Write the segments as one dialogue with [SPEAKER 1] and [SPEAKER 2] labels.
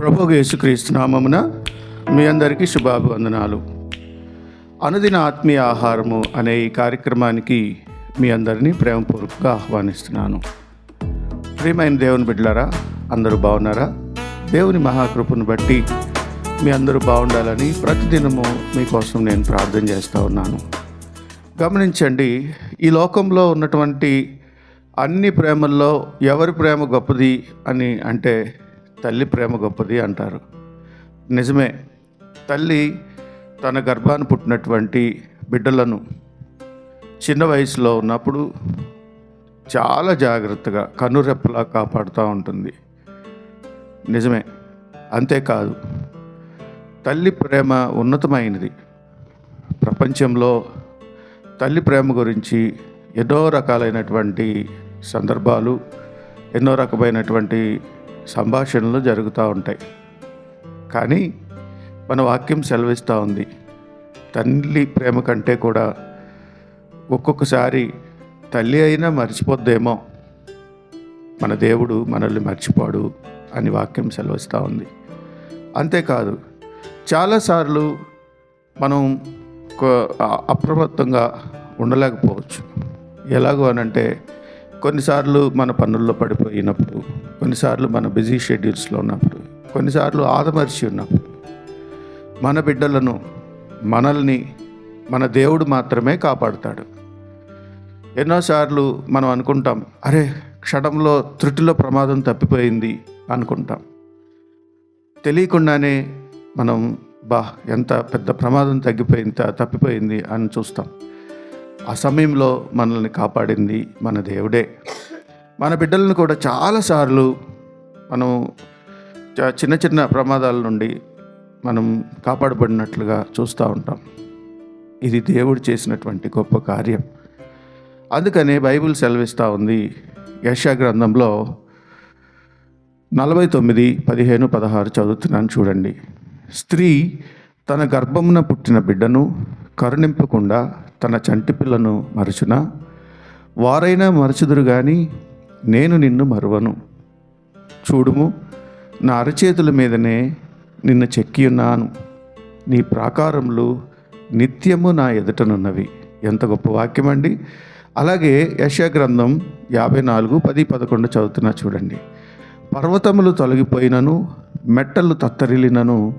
[SPEAKER 1] ప్రభు యేసుక్రీస్తు నామమున మీ అందరికీ శుభాభివందనాలు. అనుదిన ఆత్మీయ ఆహారము అనే ఈ కార్యక్రమానికి మీ అందరినీ ప్రేమపూర్వకంగా ఆహ్వానిస్తున్నాను. ప్రియమైన దేవుని బిడ్డలారా అందరూ బాగున్నారా? దేవుని మహాకృపను బట్టి మీ అందరూ బాగుండాలని ప్రతిదినము మీకోసం నేను ప్రార్థన చేస్తూ ఉన్నాను. గమనించండి ఈ లోకంలో ఉన్నటువంటి అన్ని ప్రేమల్లో ఎవరి ప్రేమ గొప్పది అని అంటే తల్లి ప్రేమ గొప్పది అంటారు. నిజమే తల్లి తన గర్భాన్ని పుట్టినటువంటి బిడ్డలను చిన్న వయసులో ఉన్నప్పుడు చాలా జాగ్రత్తగా కనురెప్పలా కాపాడుతూ ఉంటుంది. నిజమే అంతేకాదు తల్లి ప్రేమ ఉన్నతమైనది. ప్రపంచంలో తల్లి ప్రేమ గురించి ఎన్నో రకాలైనటువంటి సందర్భాలు ఎన్నో రకమైనటువంటి సంభాషణలు జరుగుతూ ఉంటాయి. కానీ మన వాక్యం సెలవిస్తూ ఉంది. తల్లి ప్రేమ కంటే కూడా ఒక్కొక్కసారి తల్లి అయినా మర్చిపోద్దేమో. మన దేవుడు మనల్ని మర్చిపోడు అని వాక్యం సెలవిస్తూ ఉంది. అంతేకాదు చాలాసార్లు మనం కొ- అప్రమత్తంగా ఉండలేకపోవచ్చు. ఎలాగో అనంటే కొన్నిసార్లు మన పనుల్లో పడిపోయినప్పుడు కొన్నిసార్లు మన బిజీ షెడ్యూల్స్లో ఉన్నప్పుడు కొన్నిసార్లు ఆదమర్చి ఉన్నప్పుడు మన బిడ్డలను మనల్ని మన దేవుడు మాత్రమే కాపాడుతాడు. ఎన్నోసార్లు మనం అనుకుంటాం అరే క్షణంలో త్రుటిలో ప్రమాదం తప్పిపోయింది అనుకుంటాం. తెలియకుండానే మనం బా ఎంత పెద్ద ప్రమాదం తగ్గిపోయింది తప్పిపోయింది అని చూస్తాం. ఆ సమయంలో మనల్ని కాపాడింది మన దేవుడే. మన బిడ్డలను కూడా చాలాసార్లు మనం చిన్న చిన్న ప్రమాదాల నుండి మనం కాపాడబడినట్లుగా చూస్తూ ఉంటాం. ఇది దేవుడు చేసినటువంటి గొప్ప కార్యం. అందుకనే బైబిల్ సెలవిస్తూ ఉంది. యశా గ్రంథంలో నలభై తొమ్మిది పదిహేను పదహారు చదువుతున్నాను చూడండి. స్త్రీ తన గర్భమున పుట్టిన బిడ్డను కరుణింపకుండా తన చంటి పిల్లను మరచునా? వారైనా మరచుదురు కానీ నేను నిన్ను మరువను. చూడుము నా అరచేతుల మీదనే నిన్ను చెక్కియున్నాను. నీ ప్రాకారములు నిత్యము నా ఎదుటనున్నవి. ఎంత గొప్ప వాక్యం అండి అలాగే యశా గ్రంథం యాభై నాలుగు పది పదకొండు చదువుతున్నా చూడండి. పర్వతములు తొలగిపోయినను మెట్టలు తత్తరిల్లినను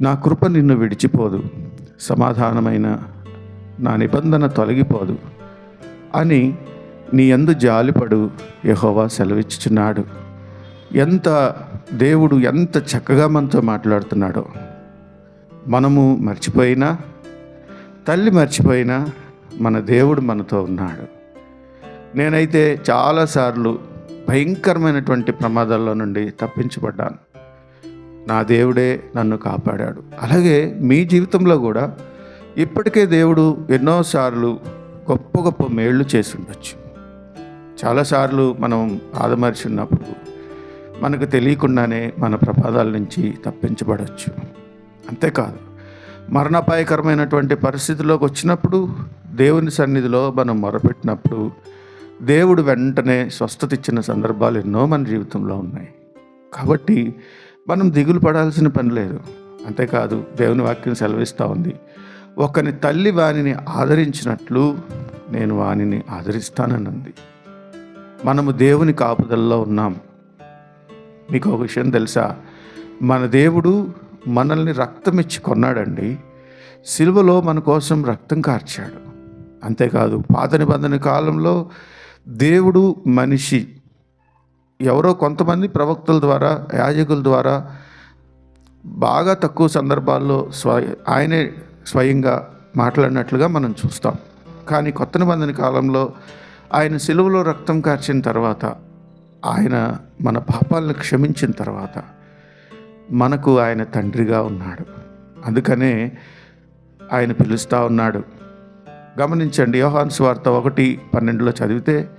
[SPEAKER 1] నా కృప నిన్ను విడిచిపోదు. సమాధానమైన నా నిబంధన తొలగిపోదు అని నీ ఎందు జాలిపడు యహోవా సెలవిచ్చుచున్నాడు. ఎంత దేవుడు ఎంత చక్కగా మనతో మాట్లాడుతున్నాడో. మనము మర్చిపోయినా తల్లి మర్చిపోయినా మన దేవుడు మనతో ఉన్నాడు. నేనైతే చాలాసార్లు భయంకరమైనటువంటి ప్రమాదాల్లో నుండి తప్పించబడ్డాను. నా దేవుడే నన్ను కాపాడాడు. అలాగే మీ జీవితంలో కూడా ఇప్పటికే దేవుడు ఎన్నోసార్లు గొప్ప గొప్ప మేళ్ళు చేసి ఉండొచ్చు చాలాసార్లు మనం ఆదమర్చి ఉన్నప్పుడు మనకు తెలియకుండానే మన ప్రమాదాల నుంచి తప్పించబడవచ్చు అంతేకాదు మరణాపాయకరమైనటువంటి పరిస్థితిలోకి వచ్చినప్పుడు దేవుని సన్నిధిలో మనం మొరపెట్టినప్పుడు దేవుడు వెంటనే స్వస్థత ఇచ్చిన సందర్భాలు ఎన్నో మన జీవితంలో ఉన్నాయి. కాబట్టి మనం దిగులు పడాల్సిన పని లేదు. అంతేకాదు దేవుని వాక్యం సెలవిస్తూ ఉంది. ఒకని తల్లి వానిని ఆదరించినట్లు నేను వానిని ఆదరిస్తానన్నది మనము దేవుని కాపుదల్లో ఉన్నాం. మీకు ఒక విషయం తెలుసా? మన దేవుడు మనల్ని రక్తం ఇచ్చి కొన్నాడండి. సిలువలో మన కోసం రక్తం కార్చాడు. అంతేకాదు పాత నిబంధన కాలంలో దేవుడు మనిషి. ఎవరో కొంతమంది ప్రవక్తల ద్వారా యాజకుల ద్వారా బాగా తక్కువ సందర్భాల్లో స్వ ఆయనే స్వయంగా మాట్లాడినట్లుగా మనం చూస్తాం. కానీ కొత్త నిబంధన కాలంలో ఆయన సెలువులో రక్తం కార్చిన తర్వాత ఆయన మన పాపాలను క్షమించిన తర్వాత మనకు ఆయన తండ్రిగా ఉన్నాడు. అందుకనే ఆయన పిలుస్తూ ఉన్నాడు. గమనించండి యోహాన్ స్వార్త ఒకటి పన్నెండులో చదివితే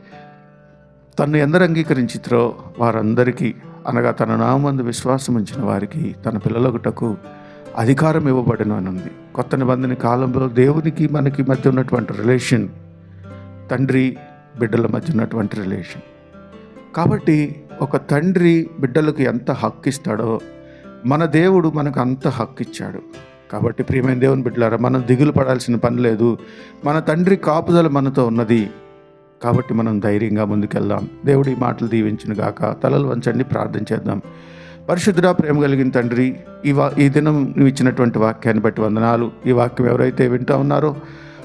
[SPEAKER 1] తను ఎందరు అంగీకరించిత్రో వారందరికీ అనగా తన నామందు విశ్వాసం ఉంచిన వారికి తన పిల్లలగుటకు అధికారం ఇవ్వబడిన అని ఉంది కొత్త నిబంధన కాలంలో దేవునికి మనకి మధ్య ఉన్నటువంటి రిలేషన్ తండ్రి బిడ్డల మధ్య ఉన్నటువంటి రిలేషన్ కాబట్టి ఒక తండ్రి బిడ్డలకు ఎంత హక్కు ఇస్తాడో మన దేవుడు మనకు అంత హక్కు ఇచ్చాడు. కాబట్టి ప్రియమైన దేవుని బిడ్డలారా మనం దిగులు పడాల్సిన పని లేదు. మన తండ్రి కాపుదల మనతో ఉన్నది. కాబట్టి మనం ధైర్యంగా ముందుకెళ్దాం. దేవుడి మాటలు దీవించిన గాక తలలు వంచండి ప్రార్థన చేద్దాం. పరిశుద్ధుడ ప్రేమ కలిగిన తండ్రి ఈ వా ఈ దినం నువ్వు ఇచ్చినటువంటి వాక్యాన్ని బట్టి వందనాలు. ఈ వాక్యం ఎవరైతే వింటా ఉన్నారో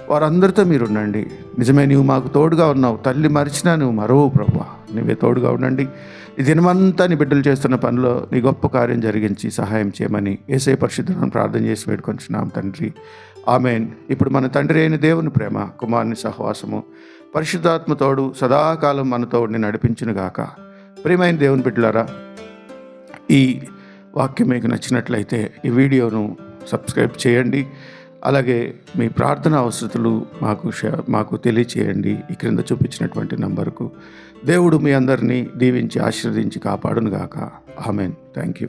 [SPEAKER 1] వారందరితో మీరు ఉండండి నిజమే నువ్వు మాకు తోడుగా ఉన్నావు. తల్లి మరిచినా నువ్వు మరవు ప్రభు. నువ్వే తోడుగా ఉండండి. ఈ దినమంతా నీ బిడ్డలు చేస్తున్న పనిలో నీ గొప్ప కార్యం జరిగించి సహాయం చేయమని ఏసే పరిశుద్ధులను ప్రార్థన చేసి వేడుకొంచున్నాం తండ్రి. ఆమెన్. ఇప్పుడు మన తండ్రి అయిన దేవుని ప్రేమ కుమారుని సహవాసము పరిశుద్ధాత్మ తోడు సదాకాలం మన తోడిని నడిపించునుగాక. ప్రియమైన దేవుని బిడ్డలారా ఈ వాక్యం మీకు నచ్చినట్లయితే ఈ వీడియోను సబ్స్క్రైబ్ చేయండి. అలాగే మీ ప్రార్థన అవసరతలు మాకు మాకు తెలియచేయండి. ఈ క్రింద చూపించినటువంటి నంబరుకు దేవుడు మీ అందరినీ దీవించి ఆశీర్వదించి కాపాడునుగాక. ఆమెన్. Thank you